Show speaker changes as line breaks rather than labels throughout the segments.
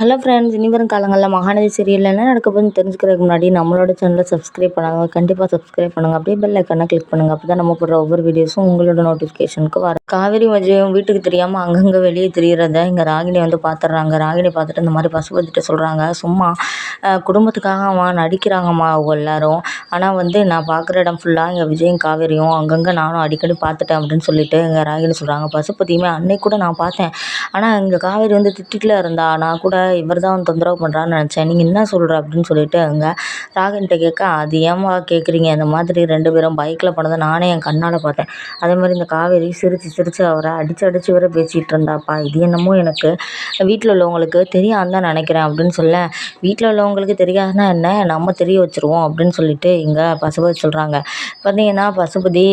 Hello friends இனி வரும் காலங்களில் மகாநதி சீரியல் என்ன நடக்க போகுதுன்னு தெரிஞ்சுக்கிறதுக்கு முன்னாடி நம்மளோட சேனலை சப்ஸ்கிரைப் பண்ணாங்க கண்டிப்பாக சப்ஸ்கிரைப் பண்ணுங்கள் அப்படியே பெல் ஐக்கனை கிளிக் பண்ணுங்கள் அப்போ தான் நம்ம போடுற ஒவ்வொரு வீடியோஸும் உங்களோட நோட்டிஃபிகேஷனுக்கு வரும். காவேரி விஜயம் வீட்டுக்கு தெரியாமல் அங்கங்கே வெளியே தெரிகிறத இங்கே ராகினி வந்து பார்த்துட்றாங்க ராகினி பார்த்துட்டு இந்த மாதிரி பசுபதிட்ட சொல்கிறாங்க சும்மா குடும்பத்துக்காக அவன் நடிக்கிறாங்கம்மா அவங்க எல்லாரும். ஆனால் வந்து நான் பார்க்குற இடம் ஃபுல்லாக இங்கே விஜயும் காவேரியும். அங்கங்கே நானும் அடிக்கடி பார்த்துட்டேன் அப்படின்னு சொல்லிட்டு இங்கே ராகினி சொல்கிறாங்க பசுபதியுமே அன்னைக்கு கூட நான் பார்த்தேன். ஆனால் இங்கே காவேரி வந்து திட்டிகிட்டு இருந்தா நான் கூட இவர் தான் தொந்தரவு பண்ணுறான்னு நினச்சேன். நீங்கள் என்ன சொல்கிற அப்படின்னு சொல்லிட்டு அங்கே ராகன்கிட்ட கேட்க அது ஏம்மா கேட்குறீங்க இந்த மாதிரி ரெண்டு பேரும் பைக்கில் போனதை நானே என் கண்ணால் பார்த்தேன். அதே மாதிரி இந்த காவேரி சிரித்து சிரித்து அவரை அடித்து அடித்து வர பேசிகிட்டு இருந்தாப்பா. இது என்னமோ எனக்கு வீட்டில் உள்ளவங்களுக்கு தெரியாதுன்னு தான் நினைக்கிறேன் அப்படின்னு சொல்ல வீட்டில் உள்ளவங்களுக்கு தெரியாதுன்னா என்ன? நம்ம தெரிய வச்சுருவோம் அப்படின்னு சொல்லிட்டு இங்கே பசுபதி சொல்கிறாங்க பார்த்தீங்கன்னா பசுபதி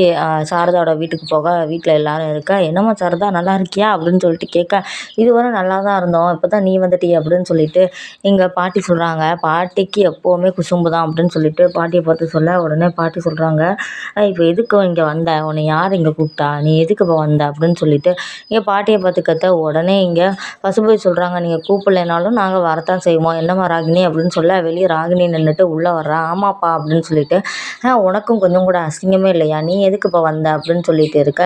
சாரதாவோட வீட்டுக்கு போக வீட்டில் எல்லோரும் இருக்க என்னம்மா சாரதா நல்லா இருக்கியா? அப்படின்னு சொல்லிட்டு கேட்க இதுவரை நல்லா தான் இருந்தோம். இப்போ தான் நீ வந்துட்டிய அப்படின்னு சொல்லிட்டு எங்கள் பாட்டி சொல்கிறாங்க பாட்டிக்கு எப்போவுமே குசும்பு தான் அப்படின்னு சொல்லிட்டு பாட்டியை பார்த்து சொல்ல உடனே பாட்டி சொல்கிறாங்க இப்போ எதுக்கு இங்கே வந்த? உன்னை யார் இங்கே கூப்பிட்டா? நீ எதுக்கு இப்போ வந்த? அப்படின்னு சொல்லிட்டு இங்கே பாட்டியை பார்த்து கத்த உடனே இங்கே பசுபதி சொல்கிறாங்க நீங்கள் கூப்பிடலைனாலும் நாங்கள் வரத்தான் செய்வோம். என்னம்மா ராகினி? அப்படின்னு சொல்ல வெளியே ராகினி நின்றுட்டு உள்ளே வர்றா. ஆமாப்பா அப்படின்னு சொல்லிட்டு உனக்கும் கொஞ்சம் கூட அசிங்கமே இல்லையா? நீ எதுக்கு இப்போ வந்த? அப்படின்னு சொல்லிட்டு இருக்க.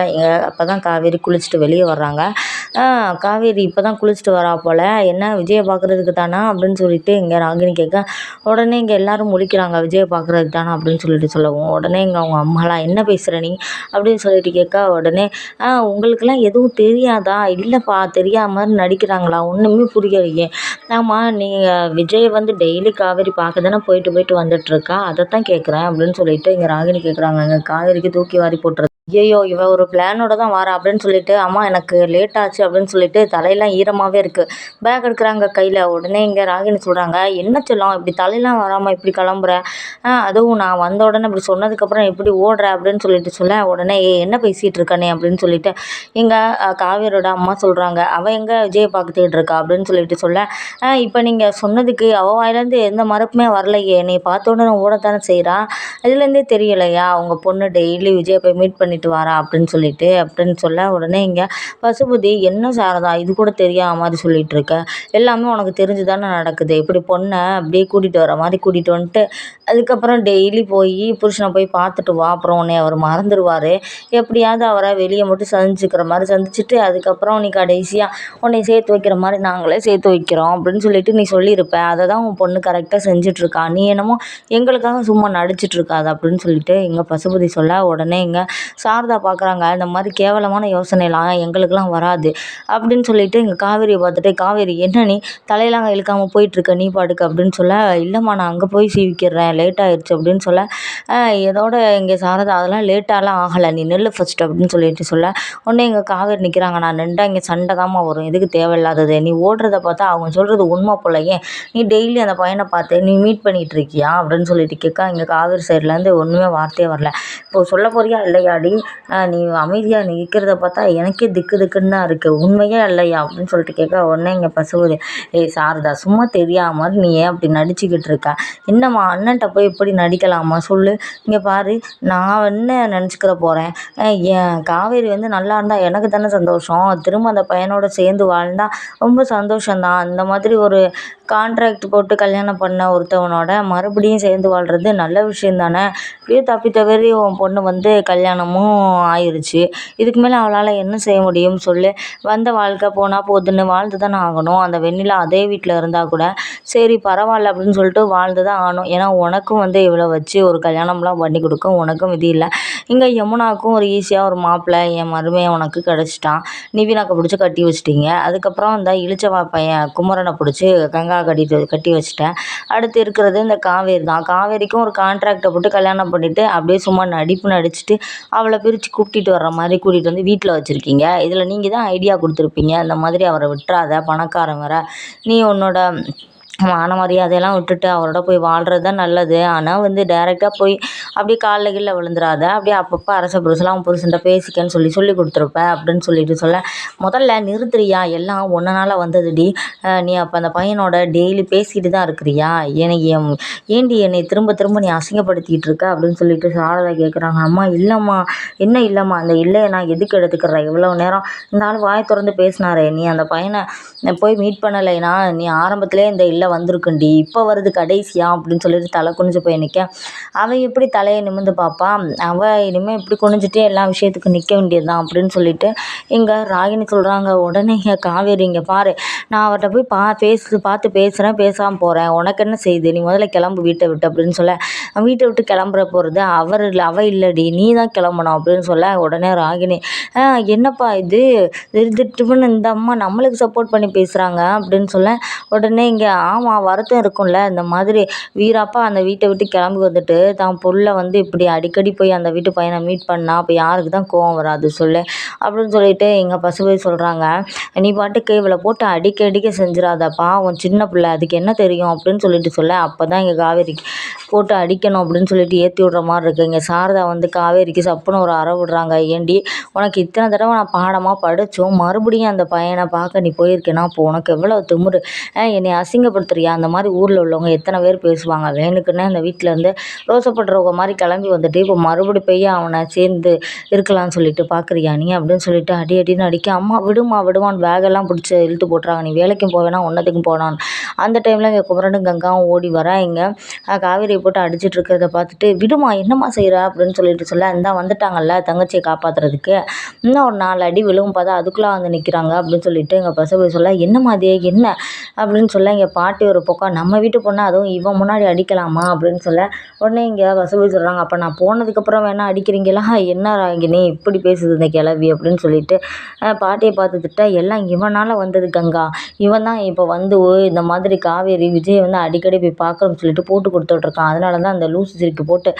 அப்போ தான் காவேரி குளிச்சுட்டு வெளியே வர்றாங்க. காவேரி இப்போ தான் குளிச்சுட்டு வரா போல். என்ன விஜயை பார்க்குறதுக்கு தானா அப்படின்னு சொல்லிட்டு இங்கே ராகினி கேட்க உடனே இங்கே எல்லோரும் முழிக்கிறாங்க. விஜயை பார்க்குறதுக்கு தானா அப்படின்னு சொல்லிட்டு சொல்லவும். உடனே இங்கே அவங்க அம்மாலாம் என்ன பேசுகிற நீ? அப்படின்னு சொல்லிட்டு கேட்க உடனே ஆ உங்களுக்கெல்லாம் எதுவும் தெரியாதா? இல்லைப்பா தெரியாமல் நடிக்கிறாங்களா? ஒன்றுமே புரியலையே. ஆமாம் நீங்கள் விஜய் வந்து டெய்லி காவேரி பார்க்க தானே போயிட்டு போயிட்டு வந்துட்டுருக்கா அதை தான் கேட்குறேன். அப்படின்னு சொல்லிட்டு இங்கே ராகினி கேட்குறாங்க. இங்கே காவேரிக்கு தூக்கி வாரி போட்டுரு ஐயோ இவ ஒரு பிளானோட தான் வரா அப்படின்னு சொல்லிட்டு அம்மா எனக்கு லேட் ஆச்சு அப்படின்னு சொல்லிட்டு தலையெல்லாம் ஈரமாகவே இருக்குது பேக் எடுக்கிறாங்க கையில். உடனே இங்கே ராகினி சொல்கிறாங்க என்ன சொல்லும் இப்படி தலையெல்லாம் வராமல் இப்படி கிளம்புற? அதுவும் நான் வந்த உடனே இப்படி சொன்னதுக்கப்புறம் எப்படி ஓடுற? அப்படின்னு சொல்லிட்டு சொல்ல உடனே ஏ என்ன பேசிகிட்டு இருக்கனே? அப்படின்னு சொல்லிட்டு எங்கள் காவேரியோட அம்மா சொல்கிறாங்க அவள் எங்கே விஜயை பார்த்துக்கிட்டு இருக்கா? அப்படின்னு சொல்லிட்டு சொல்ல இப்போ நீங்கள் சொன்னதுக்கு அவள் வாயிலேருந்து எந்த மறுப்புமே வரலையே. நீ பார்த்த உடனே ஓடத்தானே செய்கிறா இதுலேருந்தே தெரியலையா? அவங்க பொண்ணு டெய்லி விஜய் போய் மீட் பண்ணிட்டு வரா அப்படின்னு சொல்லிட்டு அப்படின்னு சொல்ல உடனே இங்கே பசுபதி என்ன சாரதா? இது கூட தெரியாத மாதிரி சொல்லிட்டு இருக்க. எல்லாமே உனக்கு தெரிஞ்சு தானே நடக்குது. இப்படி பொண்ணை அப்படியே கூட்டிகிட்டு வர மாதிரி கூட்டிகிட்டு வந்துட்டு அதுக்கப்புறம் டெய்லி போய் புருஷனை போய் பார்த்துட்டு வா. அப்புறம் உன்னை அவர் மறந்துடுவார் எப்படியாவது அவரை வெளியே மட்டும் சந்திச்சுக்கிற மாதிரி சந்திச்சுட்டு அதுக்கப்புறம் நீ கடைசியாக உன்னை சேர்த்து வைக்கிற மாதிரி நாங்களே சேர்த்து வைக்கிறோம் அப்படின்னு சொல்லிட்டு நீ சொல்லியிருப்ப. அதை தான் உன் பொண்ணு கரெக்டாக செஞ்சிட்ருக்கா நீ என்னமோ எங்களுக்காக சும்மா நடிச்சிட்ருக்காது அப்படின்னு சொல்லிட்டு இங்கே பசுபதி சொல்ல உடனே இங்கே சாரதா பார்க்குறாங்க இந்த மாதிரி கேவலமான யோசனைலாம் எங்களுக்கெல்லாம் வராது. அப்படின்னு சொல்லிட்டு இங்கே காவேரியை பார்த்துட்டு காவேரி என்ன நீ தலையெல்லாம் இழுக்காமல் போயிட்டுருக்க? நீ பாட்டுக்கு அப்படின்னு சொல்ல இல்லைம்மா நான் அங்கே போய் சீவிக்கிறேன். லேட் ஆயிடுச்சு அப்படின்னு சொல்ல இதோட இங்கே சாரதா அதெல்லாம் லேட்டாலாம் ஆகலை. நீ நெல் ஃபஸ்ட்டு அப்படின்னு சொல்லிட்டு சொல்ல உடனே இங்கே காவேரி நிற்கிறாங்க நான் நின்றா இங்கே சண்டை தாம்மா வரும். எதுக்கு தேவையில்லாதது? நீ ஓடுறத பார்த்தா அவங்க சொல்கிறது உண்மை போல. ஏன்? நீ டெய்லி அந்த பையனை பார்த்து நீ மீட் பண்ணிகிட்டு இருக்கியா? அப்படின்னு சொல்லிட்டு கேட்க இங்கே காவேரி சைட்லேருந்து ஒன்றுமே வார்த்தையே வரல. இப்போ சொல்ல போறியா இல்லையாடி? நீ அமைதியாக நீ நிற்கிறத பார்த்தா எனக்கே திக்கு திக்குன்னு தான் இருக்குது உண்மையா இல்லையா? அப்படின்னு சொல்லிட்டு கேட்க உடனே இங்கே பசுபதி ஏய் சாரதா சும்மா தெரியாமல் நீ ஏன் அப்படி நடிச்சுக்கிட்டு இருக்க? என்னம்மா அண்ணன்ட்ட போய் இப்படி நடிக்கலாமா? சொல்லு. இங்கே பாரு நான் என்ன நினச்சிக்கிற போகிறேன் என் காவேரி வந்து நல்லா இருந்தால் எனக்கு தானே சந்தோஷம். திரும்ப அந்த பையனோட சேர்ந்து வாழ்ந்தால் ரொம்ப சந்தோஷம்தான். அந்த மாதிரி ஒரு கான்ட்ராக்ட் போட்டு கல்யாணம் பண்ண ஒருத்தவனோட மறுபடியும் சேர்ந்து வாழ்கிறது நல்ல விஷயம் தானே இப்படியே தப்பி தவறி உன் பொண்ணு வந்து கல்யாணமும் ஆயிடுச்சு இதுக்கு மேலே அவளால் என்ன செய்ய முடியும் சொல்லு? வந்த வாழ்க்கை போனால் போதுன்னு வாழ்ந்து தானே ஆகணும். அந்த வெண்ணிலா அதே வீட்டில் இருந்தால் கூட சரி பரவாயில்ல அப்படின்னு சொல்லிட்டு வாழ்ந்து தான் ஆகணும். ஏன்னா உனக்கும் வந்து இவ்வளோ வச்சு ஒரு கல்யாணம்லாம் பண்ணி கொடுக்கும் உனக்கும் இது இல்லை. இங்கே யமுனாவுக்கும் ஒரு ஈஸியாக ஒரு மாப்பிள்ளை என் மருமையை உனக்கு கிடச்சிட்டான். நிவினாக்கை பிடிச்சி கட்டி வச்சிட்டிங்க. அதுக்கப்புறம் இந்த இழிச்சவா பையன் குமரனை பிடிச்சி கங்கா கட்டிட்டு கட்டி வச்சிட்டேன். அடுத்து இருக்கிறது இந்த காவேரி தான். காவேரிக்கும் ஒரு கான்ட்ராக்டை போட்டு கல்யாணம் பண்ணிவிட்டு அப்படியே சும்மா நடிப்பு நடிச்சுட்டு அவளை பிரித்து கூப்பிட்டிட்டு வர்ற மாதிரி கூட்டிகிட்டு வந்து வீட்டில் வச்சுருக்கீங்க. இதில் நீங்கள் தான் ஐடியா கொடுத்துருப்பீங்க. இந்த மாதிரி அவரை விட்டுறாத. பணக்காரன் வேற. நீ உன்னோட மான மரியாதையெல்லாம் விட்டுட்டு அவரோட போய் வாழ்கிறது தான் நல்லது. ஆனால் வந்து டேரெக்டாக போய் அப்படியே காலில் கீழே விழுந்துடாத அப்படியே அப்பப்போ அரச புருஷலாம் புருஷன்ட்ட பேசிக்கன்னு சொல்லி சொல்லி கொடுத்துருப்பேன் அப்படின்னு சொல்லிட்டு சொல்ல முதல்ல நிறுத்துறியா? எல்லாம் ஒன்றனால வந்ததுடி. நீ அப்போ அந்த பையனோட டெய்லி பேசிக்கிட்டு தான் இருக்கிறியா? எனக்கு என் ஏன்டி என்னை திரும்ப திரும்ப நீ அசிங்கப்படுத்திக்கிட்டு இருக்க? அப்படின்னு சொல்லிட்டு சாரதா கேட்குறாங்க அம்மா இல்லைம்மா என்ன இல்லைம்மா? அந்த இல்லையை நான் எதுக்கு எடுத்துக்கிறேன்? இவ்வளோ நேரம் இந்த ஆள் வாய் திறந்து பேசினாரே. நீ அந்த பையனை போய் மீட் பண்ணலைன்னா நீ ஆரம்பத்திலே இந்த இல்லை வந்திருக்குண்டி. இப்போ வருது கடைசியா அப்படின்னு சொல்லிட்டு தலை குனிஞ்சு போய் நிற்க அவன் எப்படி தலையை நிமிர்ந்து பார்ப்பான் அவள் இனிமேல் இப்படி குனிஞ்சிட்டே எல்லா விஷயத்துக்கும் நிற்க வேண்டியதுதான் அப்படின்னு சொல்லிட்டு இங்கே ராகினி சொல்கிறாங்க உடனே இங்கே காவேரி இங்கே பாரு. நான் அவர்கிட்ட போய் பா பேசு பார்த்து பேசுகிறேன் பேசாமல் போகிறேன் உனக்கு என்ன செய்யுது நீ முதல்ல கிளம்பு வீட்டை விட்டு அப்படின்னு சொல்ல. வீட்டை விட்டு கிளம்புற போகிறது அவர் இல்லை அவள் இல்லடி நீ தான் கிளம்பணும் அப்படின்னு சொல்ல உடனே ராகினி. என்னப்பா இது? திருட்டுன்னு இந்த அம்மா நம்மளுக்கு சப்போர்ட் பண்ணி பேசுகிறாங்க அப்படின்னு சொல்ல. உடனே இங்கே ஆமாம் வருத்தம் இருக்கும்ல. இந்த மாதிரி வீராப்பா அந்த வீட்டை விட்டு கிளம்பி வந்துட்டு தான் பொருளை வந்து இப்படி அடிக்கடி போய் அந்த வீட்டு பையனை மீட் பண்ணால் அப்போ யாருக்கு தான் கோவம் வராது சொல்லு. அப்படின்னு சொல்லிட்டு எங்கள் பசுவை சொல்கிறாங்க நீ பாட்டுக்கு இவளை போட்டு அடிக்க அடிக்க செஞ்சிடாதப்பா உன் சின்ன பிள்ளை அதுக்கு என்ன தெரியும்? அப்படின்னு சொல்லிட்டு சொல்ல அப்போ தான் இங்கே காவேரிக்கு போட்டு அடிக்கணும் அப்படின்னு சொல்லிட்டு ஏற்றி விட்ற மாதிரி இருக்குது இங்கே சாரதா வந்து காவேரிக்கு சப்புன்னு ஒரு அற விடுறாங்க ஏண்டி உனக்கு இத்தனை தடவை நான் பாடமாக படித்தோம் மறுபடியும் அந்த பையனை பார்க்க நீ போயிருக்கேன்னா அப்போ உனக்கு எவ்வளோ திமுரு. என்னை அசிங்கப்படுத்துறியா அந்த மாதிரி ஊரில் உள்ளவங்க எத்தனை பேர் பேசுவாங்க? வேணுக்குன்னே அந்த வீட்டிலேருந்து ரோசப்படுறவங்க மாதிரி கிளம்பி வந்துட்டு இப்போ மறுபடி போய் அவனை சேர்ந்து இருக்கலாம்னு சொல்லிட்டு பார்க்குறியா நீ அப்படின்னு சொல்லிட்டு அடி அடின்னு அடிக்க அம்மா விடுமா விடுமான்னு பேகெல்லாம் பிடிச்சி இழுத்து போட்டுறாங்க. நீ வேலைக்கும் போவேனா ஒன்றத்துக்கும் போனான் அந்த டைமில் இங்கே குமரனும் கங்காவும் ஓடி வர இங்கே காவேரியை போட்டு அடிச்சிட்டு இருக்கிறத பார்த்துட்டு விடுமா என்னம்மா செய்கிற அப்படின்னு சொல்லிட்டு சொல்ல இந்தா வந்துட்டாங்கல்ல தங்கச்சியை காப்பாற்றுறதுக்கு இன்னும் ஒரு நாலு அடி விழுவும் பார்த்தா அதுக்குள்ளே வந்து நிற்கிறாங்க அப்படின்னு சொல்லிட்டு எங்கள் பசங்க சொல்ல என்னம்மா அது என்ன? அப்படின்னு சொல்ல இங்கே பாட்டி ஒரு பக்கம் நம்ம வீட்டு பொண்ணை அதுவும் இவன் முன்னாடி அடிக்கலாமா அப்படின்னு சொல்ல உடனே இங்கே வசதி சொல்கிறாங்க அப்போ நான் போனதுக்கப்புறம் வேணால் அடிக்கிறீங்களா? என்ன ராகினி இப்படி பேசுது இந்த கிளவி அப்படின்னு சொல்லிட்டு பாட்டியை பார்த்து திட்ட எல்லாம் இவனால் வந்தது கங்கா. இவன் தான் இப்போ வந்து இந்த மாதிரி காவேரி விஜய் வந்து அடிக்கடி போய் பார்க்குறோம்னு சொல்லிட்டு போட்டு கொடுத்துட்ருக்கான் அதனால தான் அந்த லூசு சிரிக்கு போட்டு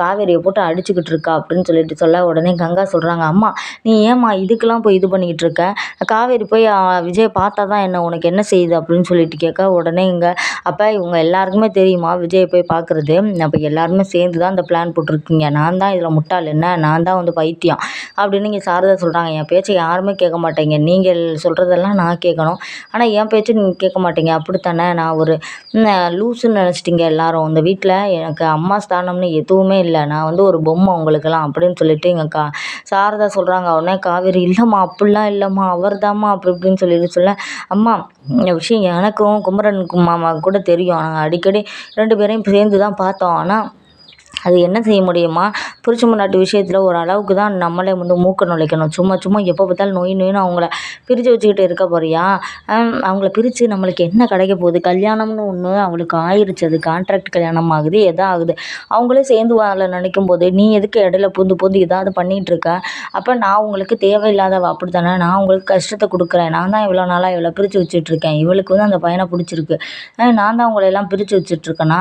காவேரியை போட்டு அடிச்சுக்கிட்டு இருக்கா அப்படின்னு சொல்லிட்டு சொல்ல உடனே கங்கா சொல்கிறாங்க அம்மா நீ ஏம்மா இதுக்கெல்லாம் போய் இது பண்ணிக்கிட்டு இருக்க? காவேரி போய் விஜய் பார்த்தா தான் என்ன உனக்கு என்ன செய்யுது? அப்படின்னு சொல்லிட்டு கேட்க உடனே இங்கே. அப்போ இவங்க எல்லாருக்குமே தெரியுமா? விஜயை போய் பார்க்குறது அப்போ எல்லாருமே சேர்ந்து தான் இந்த பிளான் போட்டிருக்கீங்க. நான் தான் இதில் முட்டாள் என்ன? நான் தான் வந்து பைத்தியம். அப்படின்னு இங்கே சாரதா சொல்கிறாங்க என் பேச்சை யாருமே கேட்க மாட்டேங்க. நீங்கள் சொல்கிறதெல்லாம் நான் கேட்கணும். ஆனால் என் பேச்சு நீங்கள் கேட்க மாட்டீங்க. அப்படித்தானே? நான் ஒரு லூஸுன்னு நினச்சிட்டிங்க எல்லாரும். இந்த வீட்டில் எனக்கு அம்மா ஸ்தானம்னு எதுவுமே இல்லை. நான் வந்து ஒரு பொம்மை உங்களுக்கெல்லாம் அப்படின்னு சொல்லிட்டு எங்கள் கா சாரதா சொல்கிறாங்க உடனே காவேரி இல்லைம்மா அப்படிலாம் இல்லைம்மா. அவர் தாம்மா அப்படி இப்படின்னு சொல்லிட்டு சொல்ல அம்மா இந்த விஷயம் எனக்கும் குமரன் மாமாவுக்கு கூட தெரியும். நாங்கள் அடிக்கடி ரெண்டு பேரையும் சேர்ந்து தான் பார்த்தோம். ஆனால் அது என்ன செய்ய முடியுமா? புருஷ முன்னாட்டு விஷயத்தில் ஒரு அளவுக்கு தான் நம்மளே வந்து மூக்க நுழைக்கணும். சும்மா சும்மா எப்போ பார்த்தாலும் நொய் நோயின்னு அவங்கள பிரித்து வச்சுக்கிட்டு இருக்க போறியா? அவங்கள பிரித்து நம்மளுக்கு என்ன கிடைக்க போகுது? கல்யாணம்னு ஒன்று அவளுக்கு ஆயிடுச்சு அது கான்ட்ராக்ட் கல்யாணம் ஆகுது எதா ஆகுது? அவங்களே சேர்ந்து வாழ நினைக்கும் போது நீ எதுக்கு இடையில புந்து புந்து ஏதாவது பண்ணிகிட்டு இருக்க? அப்போ நான் உங்களுக்கு தேவையில்லாதவ அப்படி தானே நான் உங்களுக்கு கஷ்டத்தை கொடுக்குறேன். நான் தான் இவ்வளோ நாளாக இவ்வளோ பிரித்து வச்சுட்ருக்கேன் இவளுக்கு வந்து அந்த பையனை பிடிச்சிருக்கு. நான் தான் உங்களை எல்லாம் பிரித்து வச்சுட்ருக்கேனா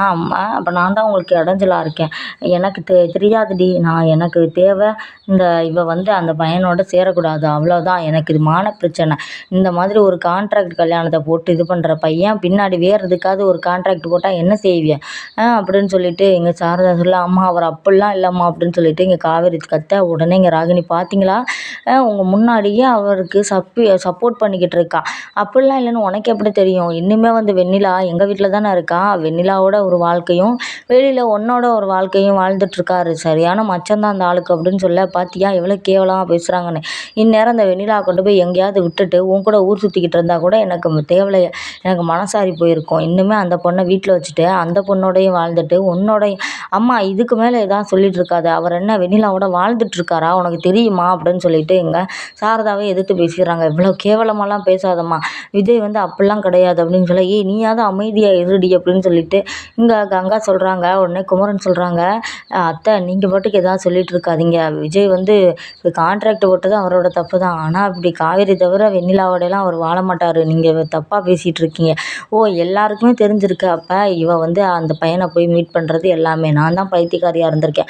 அப்போ நான் தான் உங்களுக்கு இடைஞ்சலாக இருக்கேன். எனக்கு தெ தெரியாதுடி. நான் எனக்கு தேவை இந்த இவ வந்து அந்த பையனோட சேரக்கூடாது. அவ்வளோதான் எனக்கு இது மான பிரச்சனை. இந்த மாதிரி ஒரு கான்ட்ராக்ட் கல்யாணத்தை போட்டு இது பண்ணுற பையன் பின்னாடி வேறு எதுக்காவது ஒரு கான்ட்ராக்ட் போட்டால் என்ன செய்விய அப்படின்னு சொல்லிட்டு எங்கள் சாரதா சொல்ல அம்மா அவர் அப்படிலாம் இல்லைம்மா அப்படின்னு சொல்லிட்டு இங்கே காவேரி கத்த உடனே இங்கே ராகினி பார்த்தீங்களா உங்கள் முன்னாடியே அவருக்கு சப்பி சப்போர்ட் பண்ணிக்கிட்டு இருக்கா. அப்படிலாம் இல்லைன்னு உனக்கு எப்படி தெரியும்? இன்னுமே வந்து வெண்ணிலா எங்கள் வீட்டில் தானே இருக்கா? வெண்ணிலாவோட ஒரு வாழ்க்கையும் வெளியில் உன்னோட ஒரு வாழ்க்கை வாழ்க்கையும் வாழ்ந்துட்டுருக்காரு. சரியான மச்சம் தான் அந்த ஆளுக்கு அப்படின்னு சொல்ல பார்த்தியா எவ்வளோ கேவலமாக பேசுகிறாங்கன்னு இந்நேரம் அந்த வெண்ணிலா கொண்டு போய் எங்கேயாவது விட்டுட்டு உன் கூட ஊர் சுற்றிக்கிட்டு இருந்தால் கூட எனக்கு தேவலை எனக்கு மனசாரி போயிருக்கும். இன்னுமே அந்த பொண்ணை வீட்டில் வச்சுட்டு அந்த பொண்ணோடையும் வாழ்ந்துட்டு உன்னோடையும் அம்மா இதுக்கு மேலே எதாவது சொல்லிட்டு இருக்காது. அவர் என்ன வெண்ணிலாவோட வாழ்ந்துட்டுருக்காரா? உனக்கு தெரியுமா அப்படின்னு சொல்லிட்டு எங்கள் சாரதாவே எதிர்த்து பேசிடுறாங்க. இவ்வளோ கேவலமாலாம் பேசாதம்மா. விஜய் வந்து அப்படிலாம் கிடையாது அப்படின்னு சொல்ல ஏய் நீயாவது அமைதியாக இருடி அப்படின்னு சொல்லிட்டு இங்கே கங்கா சொல்கிறாங்க உடனே குமரன் சொல்கிறாங்க அத்தை நீங்கள் பாட்டுக்கு எதாவது சொல்லிகிட்டு இருக்காதீங்க விஜய் வந்து கான்ட்ராக்ட் போட்டது அவரோட தப்பு தான் ஆனால் இப்படி காவேரி தவிர வெண்ணிலாவோடலாம் அவர் வாழ மாட்டார். நீங்கள் தப்பாக பேசிகிட்டு இருக்கீங்க ஓ எல்லாருக்குமே தெரிஞ்சிருக்கு. அப்போ இவ வந்து அந்த பையனை போய் மீட் பண்ணுறது எல்லாமே. நான் தான் பைத்தியக்காரியாக இருந்திருக்கேன்.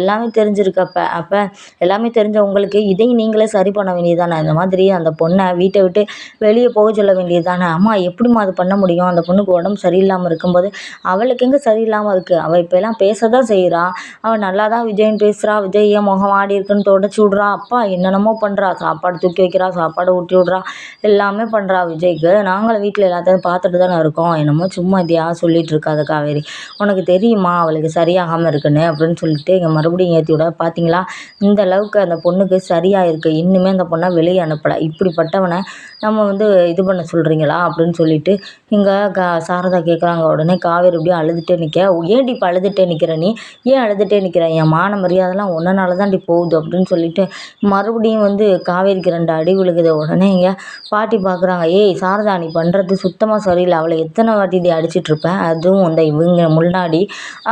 எல்லாமே தெரிஞ்சிருக்கு அப்போ. அப்போ எல்லாமே தெரிஞ்ச உங்களுக்கு இதையும் நீங்களே சரி பண்ண வேண்டியது தானே இந்த மாதிரி அந்த பொண்ணை வீட்டை விட்டு வெளியே போக சொல்ல வேண்டியது தானே அம்மா எப்படிம்மா அது பண்ண முடியும்? அந்த பொண்ணுக்கு உடம்பு சரியில்லாமல் இருக்கும்போது அவளுக்கு எங்கே சரியில்லாமல் இருக்குது அவள் இப்போலாம் பேச தான் செய்கிறா அவள் நல்லா தான் விஜய்னு பேசுகிறா விஜய் ஏன் முகம் ஆடி இருக்குன்னு தொடச்சி விட்றா. அப்பா என்னென்னமோ பண்ணுறா சாப்பாடு தூக்கி வைக்கிறா. சாப்பாடு ஊட்டி விட்றா. எல்லாமே பண்ணுறா விஜய்க்கு. நாங்களும் வீட்டில் எல்லாத்தையும் பார்த்துட்டு தானே இருக்கோம். என்னமோ சும்மா இதையா சொல்லிகிட்டு இருக்காத காவேரி. உனக்கு தெரியுமா? அவளுக்கு சரியாகாமல் இருக்குன்னு அப்படின்னு சொல்லிட்டு இங்கே மறுபடியும் ஏற்றி விட பார்த்தீங்களா இந்த அளவுக்கு அந்த பொண்ணுக்கு சரியாக இருக்குது இன்னுமே அந்த பொண்ணை வெளியே அனுப்பலை. இப்படிப்பட்டவனை நம்ம வந்து இது பண்ண சொல்கிறீங்களா அப்படின்னு சொல்லிட்டு இங்கே கா சாரதா கேட்குறாங்க உடனே காவேரி அப்படியே அழுதுகிட்டே நிற்க ஏன்டி இப்போ அழுதுகிட்டே நிற்கிற நீ? ஏன் அழுதுகிட்டே நிற்கிற என் மான மரியாதைலாம் ஒன்றனால தான்டி போகுது அப்படின்னு சொல்லிட்டு மறுபடியும் வந்து காவேரிக்கு ரெண்டு அடி விழுகுது. உடனே இங்கே பாட்டி பார்க்குறாங்க ஏய் சாரதா நீ பண்ணுறது சுத்தமாக சரியில்லை. அவளை எத்தனை வாட்டி இதை அடிச்சிட்ருப்பேன் அதுவும் இந்த இவங்க முன்னாடி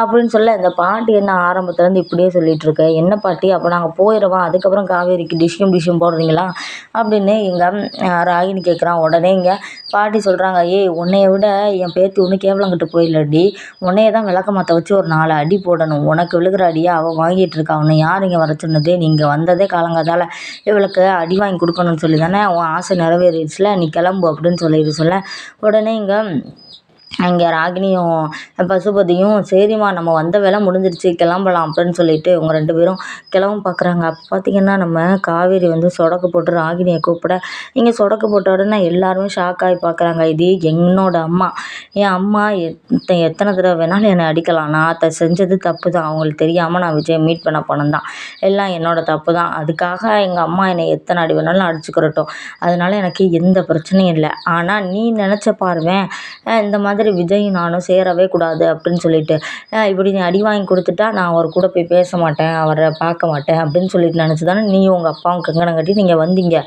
அப்படின்னு சொல்ல இந்த பாட்டி என்ன ஆரம்பத்துலேருந்து இப்படியே சொல்லிட்டு என்ன பாட்டி? அப்போ நாங்கள் போயிடுவோம் அதுக்கப்புறம் காவேரிக்கு டிஷ்ஷும் டிஷ்ஷும் போடுறீங்களா? அப்படின்னு இங்கே ராகினி கேட்குறான் உடனே இங்கே பாட்டி சொல்கிறாங்க ஏய் உன்னைய விட என் பேத்தி ஒன்று கேவலங்கிட்டு போயிடலடி உன்னைய தான் விளக்க மாற்ற வச்சு ஒரு நாலு அடி போடணும். உனக்கு விழுகிற அடியாக அவள் வாங்கிட்டு இருக்கா. உன்னை யார் இங்கே வர சொன்னது? நீங்கள் வந்ததே காலங்காதால் இவளுக்கு அடி வாங்கி கொடுக்கணும்னு சொல்லி தானே உன் ஆசை நிறைவேறிடுச்சுல. நீ கிளம்பு அப்படின்னு சொல்லிட்டு சொல்ல. உடனே இங்கே அங்கே ராகினியும் பசுபதியும் சரிம்மா நம்ம வந்த வேலை முடிஞ்சிருச்சு கிளம்பலாம் அப்படின்னு சொல்லிட்டு இவங்க ரெண்டு பேரும் கிளம்ப பார்க்குறாங்க. அப்போ பார்த்தீங்கன்னா நம்ம காவேரி வந்து சொடக்கு போட்டு ராகினியை கூப்பிட இங்கே சொடக்கு போட்ட உடனே எல்லாருமே ஷாக் ஆகி பார்க்குறாங்க. இது என்னோட அம்மா. என் அம்மா எத்த எத்தனை தடவை வேணாலும் என்னை அடிக்கலாம். நான் அதை செஞ்சது தப்பு தான் அவங்களுக்கு தெரியாமல் நான் விஜய் மீட் பண்ண போனேன் தான் எல்லாம் என்னோடய தப்பு தான் அதுக்காக எங்கள் அம்மா என்னை எத்தனை அடி வேணாலும் அடிச்சுக்கிறட்டும். அதனால எனக்கு எந்த பிரச்சனையும் இல்லை. ஆனால் நீ நினச்ச பாருவேன் இந்த மாதிரி விஜயும் நானும் சேரவே கூடாது அப்படின்னு சொல்லிட்டு இப்படி நீ அடி வாங்கி கொடுத்துட்டா நான் அவர் கூட போய் பேச மாட்டேன் அவரை பார்க்க மாட்டேன் அப்படின்னு சொல்லிட்டு நினச்சி தானே நீயும் உங்கள் அப்பாவும் கங்கணம் கட்டி நீங்கள் வந்தீங்க.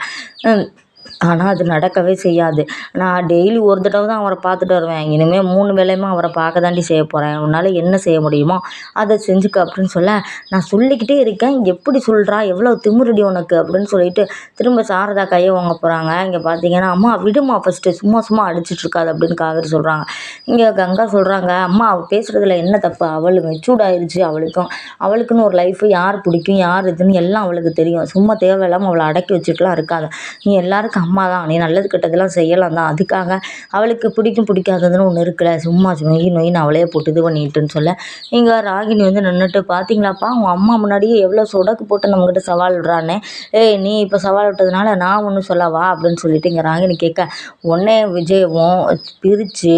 ஆனால் அது நடக்கவே செய்யாது. நான் டெய்லி ஒரு தடவை தான் அவரை பார்த்துட்டு வருவேன். இனிமேல் மூணு வேளையுமே அவரை பார்க்க தாண்டி செய்ய போகிறேன் உன்னால் என்ன செய்ய முடியுமோ அதை செஞ்சுக்க அப்படின்னு சொல்ல நான் சொல்லிக்கிட்டே இருக்கேன். எப்படி சொல்கிறா எவ்வளோ திமுறடி உனக்கு? அப்படின்னு சொல்லிட்டு திரும்ப சாரதா கையை வாங்க போகிறாங்க இங்கே பார்த்தீங்கன்னா அம்மா விடுமா ஃபஸ்ட்டு சும்மா சும்மா அடிச்சிட்ருக்காது அப்படின்னு காவேரி சொல்கிறாங்க இங்கே கங்கா சொல்கிறாங்க அம்மா அவள் பேசுகிறதுல என்ன தப்பு? அவள் மெச்சூர்ட் ஆயிடுச்சு அவளுக்கும். அவளுக்குன்னு ஒரு லைஃப் யார் பிடிக்கும்? யார் இதுன்னு எல்லாம் அவளுக்கு தெரியும். சும்மா தேவையில்லாமல் அவளை அடக்கி வச்சுட்டுலாம் இருக்காது. நீ எல்லாருக்கும் அம்மா தான் நீ நல்லது கெட்டதெல்லாம் செய்யலாம் தான் அதுக்காக அவளுக்கு பிடிக்கும் பிடிக்காததுன்னு ஒன்று இருக்குல்ல. சும்மா நொய் நொயின்னு அவளே போட்டு இது பண்ணிட்டுன்னு சொல்ல. இங்கே ராகினி வந்து நின்றுட்டு பார்த்தீங்களாப்பா உன் அம்மா முன்னாடியே எவ்வளோ சொடக்கு போட்டு நம்மக்கிட்ட சவால் விடுறானே. ஏய் நீ இப்போ சவால் விட்டதுனால நான் ஒன்றும் சொல்லவா அப்படின்னு சொல்லிட்டு இங்கே ராகினி கேட்க உடனே விஜயவும் பிரித்து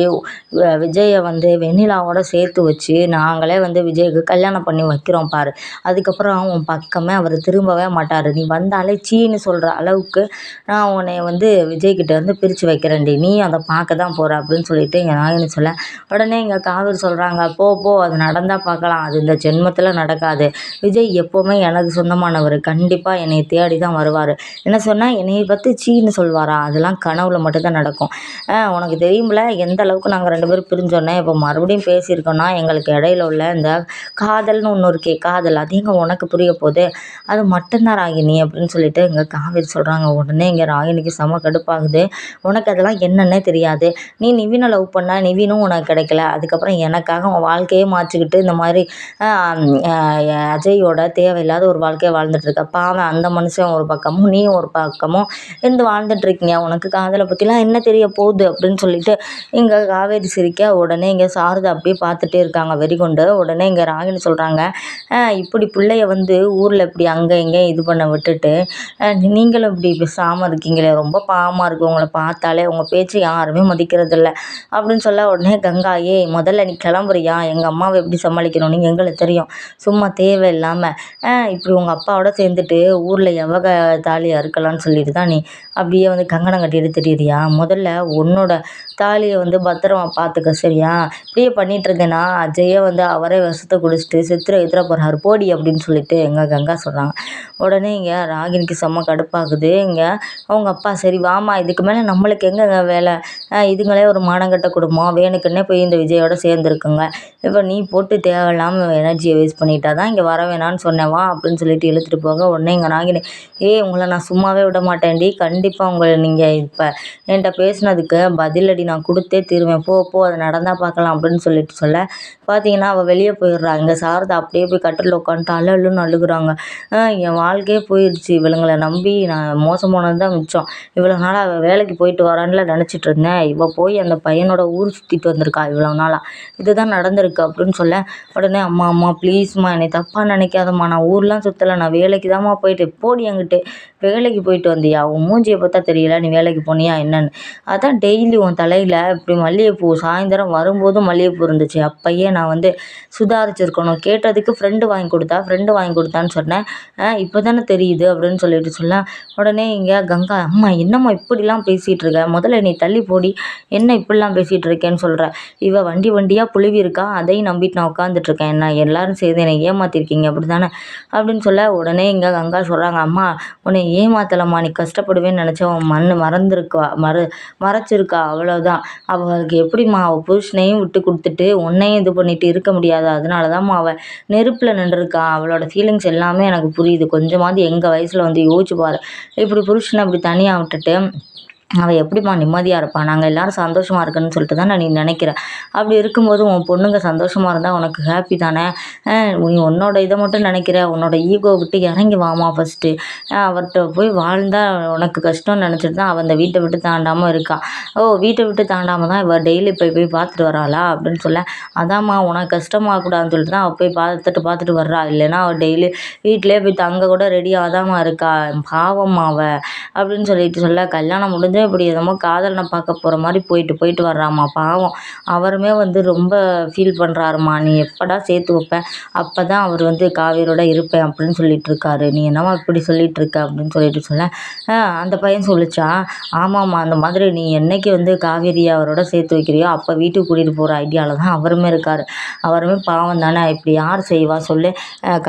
விஜயை வந்து வெண்ணிலாவோட சேர்த்து வச்சு நாங்களே வந்து விஜய்க்கு கல்யாணம் பண்ணி வைக்கிறோம் பாரு. அதுக்கப்புறம் உன் பக்கமே அவர் திரும்பவே மாட்டார். நீ வந்தாலே சீன்னு சொல்கிற அளவுக்கு நான் உன்னை வந்து விஜய்கிட்ட வந்து பிரித்து வைக்கிறேன்டி நீ அதை பார்க்க தான் போகிற அப்படின்னு சொல்லிட்டு எங்கள் நாயினு சொல்ல உடனே எங்கள் காவிரி சொல்கிறாங்க போ போ அது நடந்தால் பார்க்கலாம் அது இந்த ஜென்மத்தில் நடக்காது. விஜய் எப்போவுமே எனக்கு சொந்தமானவர் கண்டிப்பாக என்னை தேடி தான் வருவார். என்ன சொன்னால் என்னை பற்றி சீன்னு சொல்வாரா? அதெல்லாம் கனவுல மட்டும்தான் நடக்கும். உனக்கு தெரியும்ல எந்த அளவுக்கு நாங்கள் ரெண்டு பேரும் பிரிஞ்சோன்னே இப்போ மறுபடியும் பேசியிருக்கோன்னா எங்களுக்கு இடையில உள்ள இந்த காதல்னு ஒன்று இருக்கே காதல் அது எங்கே உனக்கு புரிய போகுது? அது மட்டும்தான் ராகினி அப்படின்னு சொல்லிட்டு எங்கள் காவேரி சொல்கிறாங்க உடனே இங்கே ராகினிக்கு செம கடுப்பாகுது. உனக்கு அதெல்லாம் என்னன்னே தெரியாது. நீ நிவினை லவ் பண்ண நிவினும் உனக்கு கிடைக்கல. அதுக்கப்புறம் எனக்காக உன் வாழ்க்கையே மாற்றிக்கிட்டு இந்த மாதிரி அஜயோட தேவையில்லாத ஒரு வாழ்க்கையை வாழ்ந்துட்டுருக்க பாவம் அந்த மனுஷன் ஒரு பக்கமும் நீ ஒரு பக்கமும் இருந்து வாழ்ந்துட்டுருக்கீங்க உனக்கு காதலை பற்றிலாம் என்ன தெரிய போகுது அப்படின்னு சொல்லிட்டு இங்கே காவேரி சிரிக்க உடனே இங்கே சாரதா அப்படியே பார்த்துட்டே இருக்காங்க. வெறிகொண்டு உடனே இங்கே ராகினி சொல்கிறாங்க இப்படி பிள்ளைய வந்து ஊரில் இப்படி அங்கே இங்கே இது பண்ண விட்டுட்டு நீங்களும் இப்படி பேசாமல் இருக்கீங்களே ரொம்ப பாவமாக இருக்குது உங்களை பார்த்தாலே உங்கள் பேச்சு யாருமே மதிக்கிறதில்ல. அப்படின்னு சொல்ல உடனே கங்கா ஏய் முதல்ல நீ கிளம்புறியா? எங்கள் அம்மாவை எப்படி சமாளிக்கணும்னு எங்களுக்கு தெரியும். சும்மா தேவையில்லாமல் இப்படி உங்கள் அப்பாவோட சேர்ந்துட்டு ஊரில் எவக தாலியாக இருக்கலாம்னு சொல்லிட்டு தான் நீ அப்படியே வந்து கங்கணம் கட்டிட்டு தெரியுறியா முதல்ல உன்னோட தாலியை வந்து பத்திரமா பார்த்துக்க சரியா? இப்படியே பண்ணிட்டு இருந்தேன்னா அஜயை வந்து அவரே விஷத்தை குடிச்சிட்டு சித்திர எதிர போகிறாரு போடி அப்படின்னு சொல்லிட்டு எங்கள் கங்கா சொல்கிறாங்க உடனே இங்கே ராகினிக்கு செம்ம கடுப்பாகுது. இங்கே அவங்க அப்பா சரி வாமா இதுக்கு மேலே நம்மளுக்கு எங்கேங்க வேலை? இதுங்களே ஒரு மானங்கட்ட குடும்பம்? வேணுக்குன்னே போய் இந்த விஜயோட சேர்ந்துருக்குங்க. இப்போ நீ போட்டு தேவையில்லாமல் எனர்ஜியை வேஸ்ட் பண்ணிட்டா தான் இங்கே வர வேணான்னு சொன்னேன் வா அப்படின்னு சொல்லிட்டு இழுத்துட்டு போக உடனே இங்கே நாகினி ஏய் உங்களை நான் சும்மாவே விட மாட்டேன்டி. கண்டிப்பாக உங்களை நீங்கள் இப்போ என்கிட்ட பேசுனதுக்கு பதிலடி நான் கொடுத்தே தீருவேன். போ போ அது நடந்தால் பார்க்கலாம் அப்படின்னு சொல்லிட்டு சொல்ல. பார்த்தீங்கன்னா அவள் வெளியே போயிடுறா. இங்கே சாரதா அப்படியே போய் கட்டில் உட்காந்துட்டு அழலுன்னு அழுகுறாங்க. என் வாழ்க்கையே போயிடுச்சு இவளுங்களை நம்பி நான் மோசம் போனது தான் மிச்சம். இவ்வளோ நாளாக அவள் வேலைக்கு போயிட்டு வரான்ல நினச்சிட்டு இருந்தேன். இவள் போய் அந்த பையனோட ஊர் சுற்றிட்டு வந்திருக்கா இவ்வளோ நாளாக இதுதான் நடந்திருக்கு அப்படின்னு சொல்ல உடனே அம்மா அம்மா ப்ளீஸ்மா என்னை தப்பாக நினைக்காதம்மா. நான் ஊர்லாம் சுற்றலை நான் வேலைக்கு தான்மா போயிட்டு போடி என்கிட்ட. வேலைக்கு போயிட்டு வந்தியா? உன் மூஞ்சியை பார்த்தா தெரியல நீ வேலைக்கு போனியா என்னன்னு? அதான் டெய்லி உன் தலையில் இப்படி மல்லிகைப்பூ சாயந்தரம் வரும்போதும் மல்லிகைப்பூ இருந்துச்சு. அப்பயே நான் வந்து சுதாரிச்சிருக்கணும். கேட்டதுக்கு ஃப்ரெண்டு வாங்கி கொடுத்தா ஃப்ரெண்டு வாங்கி கொடுத்தான்னு சொன்னேன். இப்போ தானே தெரியுது அப்படின்னு சொல்லிட்டு சொல்ல உடனே இங்கே கங்கா அம்மா என்னம்மா இப்படிலாம் பேசிகிட்டு இருக்க முதல்ல நீ தள்ளி போடி என்ன இப்படிலாம் பேசிகிட்டு இருக்கேன்னு சொல்கிற இவ வண்டி வண்டியாக புழுவி இருக்கா அதையும் நம்பிட்டு நான் உட்காந்துட்ருக்கேன் என்ன எல்லாரும் சேர்ந்து என்னை ஏமாற்றிருக்கீங்க அப்படி தானே அப்படின்னு சொல்ல உடனே இங்கே கங்கா சொல்கிறாங்க அம்மா உன்னை ஏமாத்தலம்மா. நீ கஷ்டப்படுவேன்னு நினச்சவன் மண் மறந்துருக்கா மற மறைச்சிருக்கா அவ்வளோதான் அவளுக்கு எப்படிம்மா? அவள் புருஷனையும் விட்டு கொடுத்துட்டு உன்னையும் இது பண்ணிட்டு இருக்க முடியாது? அதனால தான்மா அவள் நெருப்பில் நின்றுருக்கா. அவளோட ஃபீலிங்ஸ் எல்லாமே எனக்கு புரியுது. கொஞ்சமாவது எங்கள் வயசில் வந்து யோசிச்சு பாரு. இப்படி புருஷனை அப்படி தனியாக விட்டுட்டு அவள் எப்படிம்மா நிம்மதியாக இருப்பான் நாங்கள் எல்லோரும் சந்தோஷமாக இருக்கணும்னு சொல்லிட்டு தான் நான் நீ நினைக்கிறேன் அப்படி இருக்கும்போது உன் பொண்ணுங்க சந்தோஷமாக இருந்தால் உனக்கு ஹாப்பி தானே? நீ உன்னோட இதை மட்டும் நினைக்கிற. உன்னோட ஈகோ விட்டு இறங்கி வாமா ஃபஸ்ட்டு அவர்கிட்ட போய் வாழ்ந்தால் உனக்கு கஷ்டம்னு நினச்சிட்டு தான் அவள் அந்த வீட்டை விட்டு தாண்டாமல் இருக்கா. ஓ வீட்டை விட்டு தாண்டாமல் தான் இவள் டெய்லி போய் போய் பார்த்துட்டு வராளா? அப்படின்னு சொல்ல அதாம்மா உனக்கு கஷ்டமாகக்கூடாதுன்னு சொல்லிட்டு தான் அவள் போய் பார்த்துட்டு பார்த்துட்டு வர்றா. இல்லைன்னா அவள் டெய்லி வீட்டிலே போய் தங்க கூட ரெடி ஆகாதாம்மா இருக்கா? பாவம்மா அவள் அப்படின்னு சொல்லிட்டு சொல்ல கல்யாணம் முடிஞ்சு வந்து இப்படி என்னமோ காதலனை பார்க்க போகிற மாதிரி போயிட்டு போயிட்டு வர்றாம்மா. பாவம். அவருமே வந்து ரொம்ப ஃபீல் பண்ணுறாருமா நீ எப்படா சேர்த்து வைப்பேன் அப்போ தான் அவர் வந்து காவேரியோட இருப்பேன் அப்படின்னு சொல்லிட்டு இருக்காரு. நீ என்னம்மா இப்படி சொல்லிட்டு இருக்க அப்படின்னு சொல்லிட்டு சொல்ல அந்த பையன் சொல்லிச்சா ஆமாம்மா அந்த மாதிரி நீ என்னைக்கு வந்து காவேரியை அவரோட சேர்த்து வைக்கிறியோ அப்போ வீட்டுக்கு கூட்டிகிட்டு போகிற ஐடியாவில் தான் அவருமே இருக்கார். அவருமே பாவம் தானே இப்படி யார் செய்வா சொல்லு.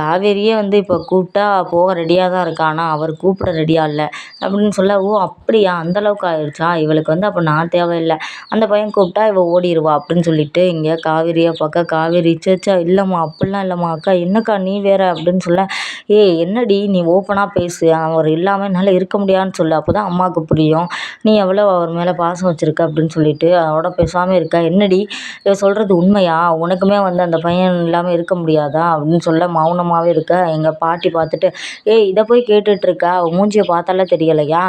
காவேரியே வந்து இப்போ கூப்பிட்டா போக ரெடியாக தான் இருக்கா. ஆனால் அவர் கூப்பிட ரெடியாக இல்லை அப்படின்னு சொல்ல ஓ அப்படியா? அந்தளவுக்கு அளவுக்கு ஆயிடுச்சா இவளுக்கு வந்து அப்போ நான் தேவையில்லை. அந்த பையன் கூப்பிட்டா இவள் ஓடிடுவா அப்படின்னு சொல்லிட்டு இங்கே காவேரியை பார்க்க காவேரி சேச்சா இல்லைம்மா அப்படிலாம் இல்லைம்மா அக்கா என்னக்கா நீ வேற? அப்படின்னு சொல்ல ஏய் என்னடி நீ ஓப்பனாக பேசு. அவர் இல்லாமல் என்னால் இருக்க முடியாதுன்னு சொல்லு. அப்போ தான் அம்மாவுக்கு புரியும். நீ எவ்வளோ அவர் மேலே பாசம் வச்சுருக்க? அப்படின்னு சொல்லிட்டு அவட பேசாமல் இருக்கா. என்னடி? இவ சொல்கிறது உண்மையா? உனக்குமே வந்து அந்த பையன் இல்லாமல் இருக்க முடியாதா? அப்படின்னு சொல்ல மௌனமாகவே இருக்க. எங்கள் பாட்டி பார்த்துட்டு ஏய் இதை போய் கேட்டுட்ருக்கா மூஞ்சியை பார்த்தாலே தெரியலையா?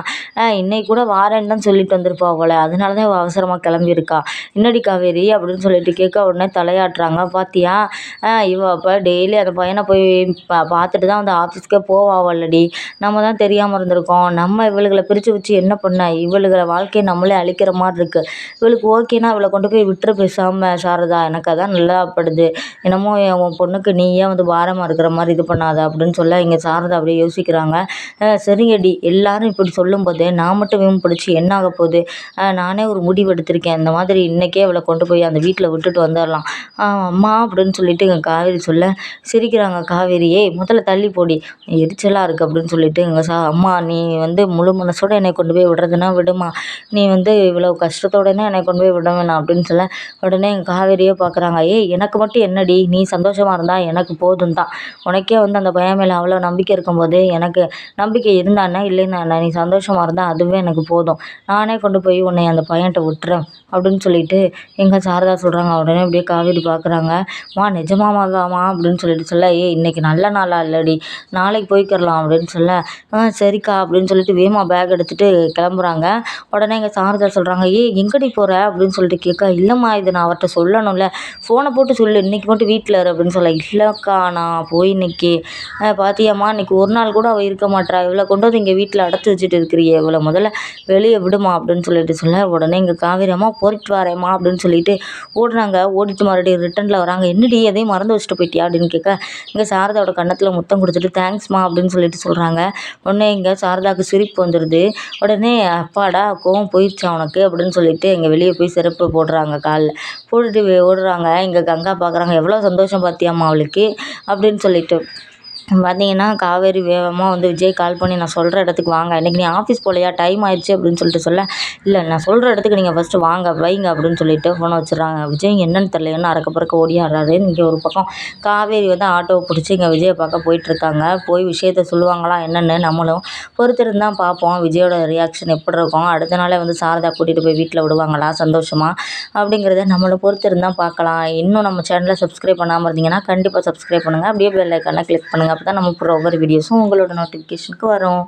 இன்னைக்கு கூட வார வரேன்னு தான் சொல்லிட்டு வந்திருப்பா போல அதனால தான் இவள் அவசரமாக கிளம்பியிருக்கா. என்னடி காவேரி அப்படின்னு சொல்லிட்டு கேட்க உடனே தலையாட்டுறாங்க. பார்த்தியா இவள் அப்போ டெய்லி அந்த பையனை போய் பா பார்த்துட்டு தான் வந்து ஆஃபீஸ்க்கே போவாவல்லடி நம்ம தான் தெரியாமல் இருந்திருக்கோம். நம்ம இவளுகளை பிரித்து வச்சு என்ன பண்ண? இவளுகளை வாழ்க்கையை நம்மளே அழிக்கிற மாதிரி இருக்குது இவளுக்கு ஓகேனா இவளை கொண்டு போய் விட்டுற பேசாமல் சாரதா. எனக்கு அதான் நல்லா படுது என்னமோ உன் பொண்ணுக்கு நீ ஏன் வந்து பாரமாக இருக்கிற மாதிரி இது பண்ணாத அப்படின்னு சொல்ல இங்கே சாரதா அப்படியே யோசிக்கிறாங்க. சரிங்கடி. எல்லாரும் இப்படி சொல்லும்போது நான் மட்டும் இவன் பிடிச்சி என்ன ஆக போகுது? நானே ஒரு முடிவு எடுத்திருக்கேன். இந்த மாதிரி இன்றைக்கே அவளை கொண்டு போய் அந்த வீட்டில் விட்டுட்டு வந்துடலாம் அம்மா அப்படின்னு சொல்லிட்டு எங்கள் காவேரி சொல்ல சிரிக்கிறாங்க. காவேரி ஏய் முதல்ல தள்ளி போடி. எரிச்சலாக இருக்குது அப்படின்னு சொல்லிட்டு எங்கள் சா அம்மா நீ வந்து முழு மனசோட என்னை கொண்டு போய் விடுறதுன்னா விடுமா? நீ வந்து இவ்வளோ கஷ்டத்தோடனே என்னை கொண்டு போய் விட வேணாம் அப்படின்னு சொல்ல உடனே எங்கள் காவேரியே பார்க்குறாங்க ஏய் எனக்கு மட்டும் என்னடி? நீ சந்தோஷமாக இருந்தால் எனக்கு போதும் தான். உனக்கே வந்து அந்த பையன் மேலே அவ்வளோ நம்பிக்கை இருக்கும்போது எனக்கு நம்பிக்கை இருந்தானே இல்லைன்னா நீ சந்தோஷமாக இருந்தால் அதுவே எனக்கு போதும். நானே கொண்டு போய் உன்னை அந்த பையன்கிட்ட விட்டுறேன் அப்படின்னு சொல்லிட்டு எங்கள் சாரதா சொல்கிறாங்க உடனே அப்படியே காவேரி பார்க்குறாங்க மா நிஜமாவாதாம்மா அப்படின்னு சொல்லிட்டு சொல்ல ஏ இன்றைக்கி நல்ல நாளாக இல்லடி. நாளைக்கு போய்க்கிறலாம் அப்படின்னு சொல்ல ஆ சரிக்கா அப்படின்னு சொல்லிட்டு வேமா பேக் எடுத்துகிட்டு கிளம்புறாங்க. உடனே எங்கள் சாரதா சொல்கிறாங்க ஏ எங்கடி போகிற அப்படின்னு சொல்லிட்டு கேட்க இல்லைம்மா இது நான் அவர்கிட்ட சொல்லணும்ல. ஃபோனை போட்டு சொல்லு. இன்றைக்கி மட்டும் வீட்டில் இரு அப்படின்னு சொல்ல இல்லைக்கா நான் போய் இன்னைக்கு பார்த்தியாம்மா இன்றைக்கி ஒரு நாள் கூட அவள் இருக்க மாட்டா இவ்வளோ கொண்டு வந்து இங்கே வீட்டில் அடைச்சி வச்சுட்டு இருக்கிறியே. இவ்வளோ முதல்ல வெளியே விடுமா அப்படின்னு சொல்லிட்டு சொல்ல உடனே இங்கே காவேரி அம்மா போயிட்டு வரேம்மா அப்படின்னு சொல்லிட்டு ஓடுறாங்க. ஓடிட்டு மறுபடியும் ரிட்டனில் வராங்க. என்னடி எதையும் மறந்து வச்சுட்டு போயிட்டியா அப்படின்னு கேட்க இங்கே சாரதாவோட கன்னத்தில் முத்தம் கொடுத்துட்டு தேங்க்ஸ்மா அப்படின்னு சொல்லிட்டு சொல்கிறாங்க உடனே இங்கே சாரதாவுக்கு சிரிப்பு வந்துடுது உடனே அப்பாடா கோவம் போயிடுச்சு அவனுக்கு அப்படின்னு சொல்லிட்டு இங்கே வெளியே போய் சிறப்பு போடுறாங்க காலில். போட்டுட்டு ஓடுறாங்க. இங்கே கங்கா பார்க்குறாங்க எவ்வளோ சந்தோஷம் பார்த்தியாம்மா அவளுக்கு அப்படின்னு சொல்லிட்டு பார்த்தீங்கன்னா காவேரி வேகமாக வந்து விஜய் கால் பண்ணி நான் சொல்கிற இடத்துக்கு வாங்க. இன்றைக்கி நீ ஆஃபீஸ் போகலையா? டைம் ஆயிடுச்சு. அப்படின்னு சொல்லிட்டு சொல்ல இல்லை நான் சொல்கிற இடத்துக்கு நீங்கள் ஃபஸ்ட்டு வாங்க வைங்க. அப்படின்னு சொல்லிட்டு ஃபோனை வச்சுறாங்க விஜய் என்னன்னு தெரியல என்ன அறக்க பறக்க ஓடியாடுறாரு. இங்கே ஒரு பக்கம் காவேரி வந்து ஆட்டோவை பிடிச்சி இங்கே விஜயை பார்க்க போயிட்டுருக்காங்க. போய் விஷயத்த சொல்லுவாங்களா என்னென்னு நம்மளும் பொறுத்திருந்தான் பார்ப்போம். விஜயோட ரியாக்ஷன் எப்படி இருக்கும்? அடுத்த நாளே வந்து சாரதா கூட்டிகிட்டு போய் வீட்டில் விடுவாங்களா? சந்தோஷமாக அப்படிங்கிறத நம்மளை பொறுத்திருந்தான் பார்க்கலாம். இன்னும் நம்ம சேனலை சப்ஸ்கிரைப் பண்ணாமல் இருந்தீங்கன்னா கண்டிப்பாக சப்ஸ்கிரைப் பண்ணுங்கள் அப்படியே பெல் ஐக்கானை கிளிக் பண்ணுங்கள் அப்போ தான் நம்ம போகிற ஒவ்வொரு வீடியோஸும் உங்களோட நோட்டிஃபிகேஷனுக்கு வரும்.